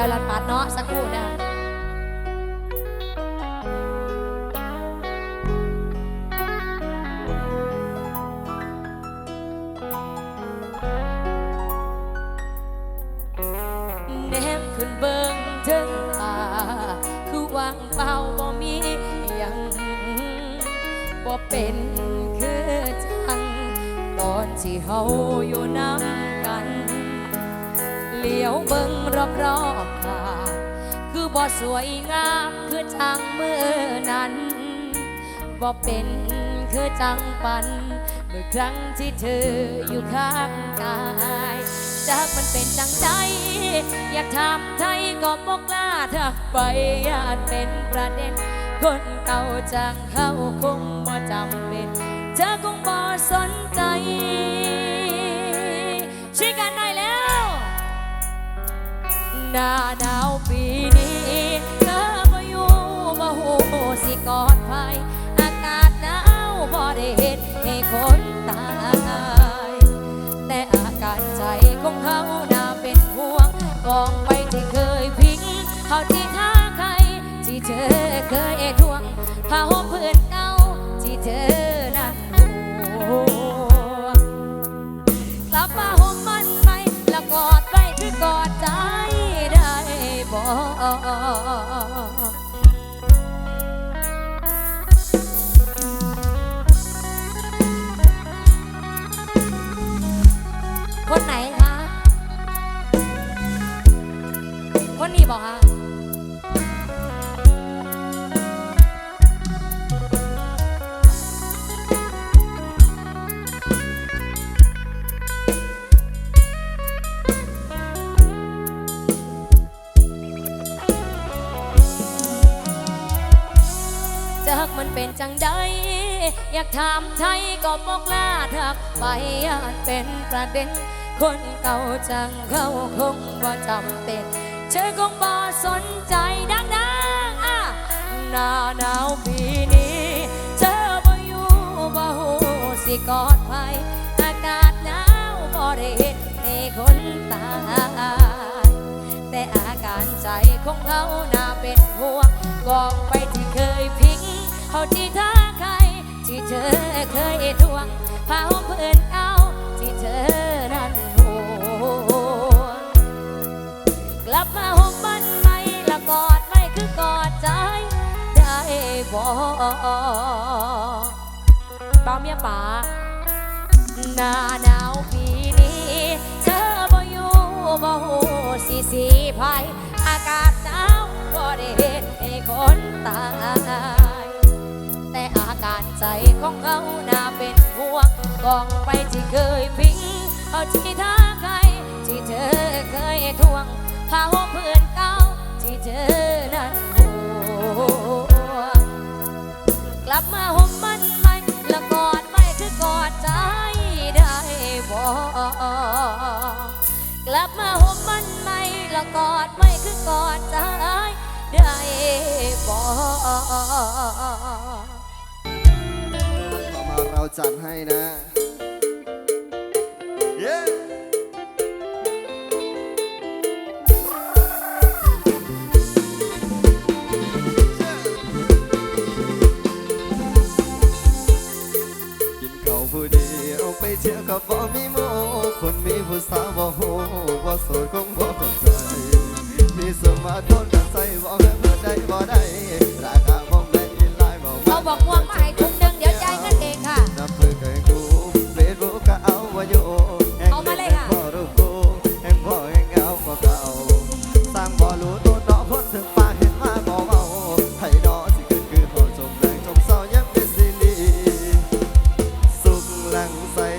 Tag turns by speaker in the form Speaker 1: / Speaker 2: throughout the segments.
Speaker 1: อลลันปัดเนาะสักครู่นะแนมขึ้นเบิ่งถึงตาคือวางเปล่าบ่มีหยังบ่เป็นคือจัง ตอนที่เฮาอยู่น้ำ เหลียวเบิ่งรอบๆค่ะคือบ่สวยงามคือจังเมื่อนั้นบ่เป็นคือจังปัน เมื่อครั้งที่เธออยู่ข้างกายจากมันเป็นจังใจ อยากถามไทยก็บอกล้าทักไปอยากเป็นประเด็น คนเก่าจังเขาคงบ่จำเป็น เธอคงบ่สนใจ หน้าหนาวปีนี้เธอมาอยู่มาหูสิกอดภัยอากาศหนาวบ่ได้เห็นให้คนตายแต่อาการใจของเขาน่าเป็นห่วงกองไปที่เคยพิงเขาที่ท่าใครที่เธอเคยทวงผ้าห่มเพื่อนเก่าที่เธอนั้นห่วงกลับมาห่มมันไหมแล้วกอดไว้คือกอด คนไหน มันเป็นจังใด อยากถามไทยก็บอกลาทักไปอาจเป็นประเด็น คนเก่าจังเขาคงบ่จำเป็นเธอคงบ่สนใจดังๆอะหน้าหนาวปีนี้ เธอบ่อยู่บ่หูสิกอดภัยอากาศหนาวบ่ได้เห็นให้คนตายแต่อาการใจของเขาน่าเป็นห่วงกองไปที่เคยพิง เขาที่ท่าใครที่เธอเคยทวงพาเพื่อนเอาที่เธอนั้นห่วงกลับมาห่มมันไหมละกอดไม่คือกอดใจได้บอกเบาเมียป๋าหน้าหนาวปีนี้ เธอบ่อยู่บ่หูสิสีภัยอากาศหนาวบ่ได้เห็นให้คนตายแต่อาการ ใจของเขาน่าเป็นห่วงกองไปที่เคยพิงเอาที่ท่าใครที่เธอเคยทวงพาหัวเพื่อนเก่าที่เธอนั้นห่วงกลับมาห่มมันไหมละกอดไม่คือกอดใจได้บอกกลับมาห่มมันไหมละกอดไม่คือกอดใจได้บอก
Speaker 2: จัดให้นะเย้กินข้าวผู้เดียวไปเที่ยวกับบ่มีโมคนมีผู้สาวบ่โหบ่โสดคงบ่เข้าใจมีสมาร์ทโฟนก็ใส่บ่แม่นบ่ได้บ่ได้ราคาบ่แม่นอีหลายบ่ม
Speaker 1: เอาบอกว่าม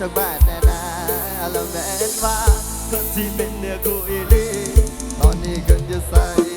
Speaker 1: จา
Speaker 2: กบ้านแน่นาแล้วแม่นว่าคนที่เป็นเนื้อกูอีลีตอนนี้กันจะใส่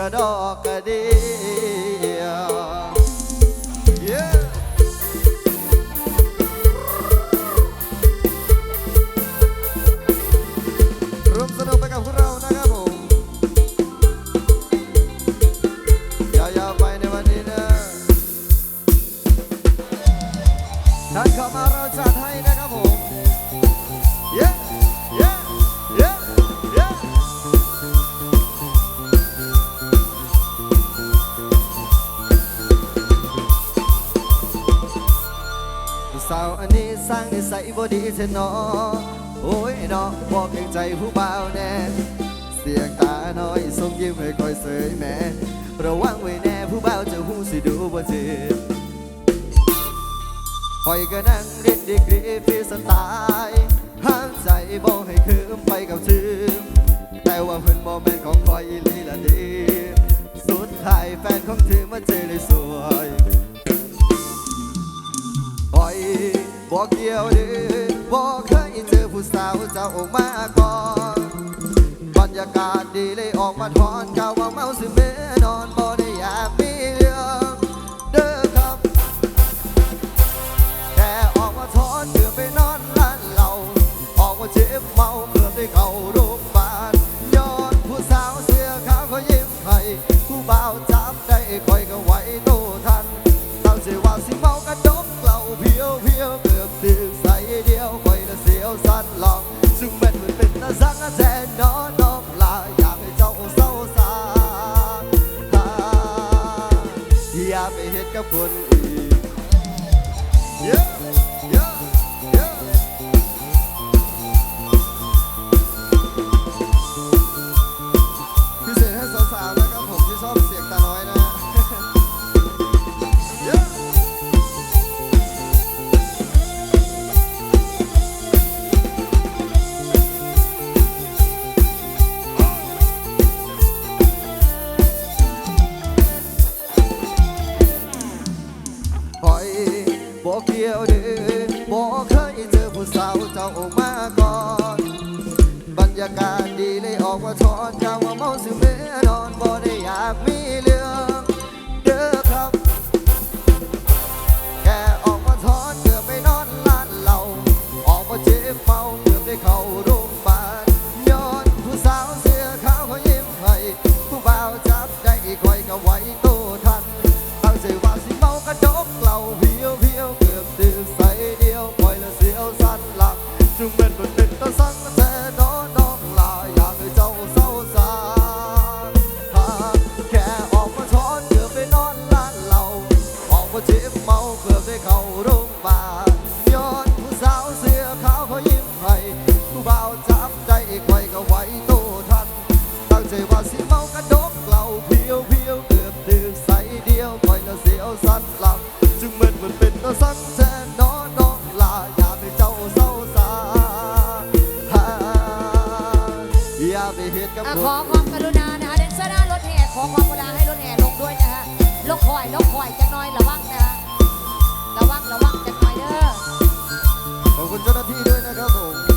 Speaker 2: ระดอกกระเดีย yeah. ร่วมสนุกไปกับพวกเรานะครับผมยาวๆไปในวันนี้นะท่านเข้ามาเราจะ บ่ดีเช่นนอโอ้ยเนาะบอกเกรงใจผู้บ่าวแน่ เสียงตาน้อยส่งยิ้มให้คอยเสยแม่ระวังไว้แน่ผู้บ่าวจะหูสิดูบ่จืดคอยก็นั่งเรียนดีกรีฟรีสไตล์ห้ามใจบอกให้คืมไปกับชื่อแต่ว่าเพิ่นบ่แม่นของคอยอีลีละดีสุดท้ายแฟนของเธอมาเจอเลยสวยโอ้ยบอกเกี่ยวเด้าวเจ้าออกมาก่อนบรรยากาศดีเลยออกมาถอนกาวว่าเมาสิเมนอนบ่ได้อยากมีเรื่องเด้อครับ แต่ออกมาถอนเกือบไปนอนร้านเหล้าออกมาเจ็บเมาเกือบได้เข้าโรงพยาบาลย้อนผู้สาวเสื้อขาวเขายิ้มให้ผู้บ่าวจับได้คอยก็ไหวโตทันตั้งใจว่าสิเมากระดกเหล้าเพียวเพียวเกือบตื่นใส่เดียวคอยละเสียวสั้นหล แท้นอนน้องลาอยากให้เจ้าเศร้าสาอย่าไปเฮ็ดกับคน คอยบอกเกี่ยวเด้อบอกเคยเจอผู้สาวเจ้าออกมาก่อน บรรยากาศดีเลยออกว่าทอนกาวว่าเมาสิเมื่อนอนบ่ได้อยากมี
Speaker 1: ขอความกรุณานะคะเดนเซอร์หน้ารถแห่ขอความกรุณาให้รถแห่ลงด้วยนะฮะลงคอยลงคอยจะน้อยระวังนะฮะระวังระวังจะงน้อยเด้อ
Speaker 2: ขอบคุณเจ้าหน้าที่ด้วยนะครับผม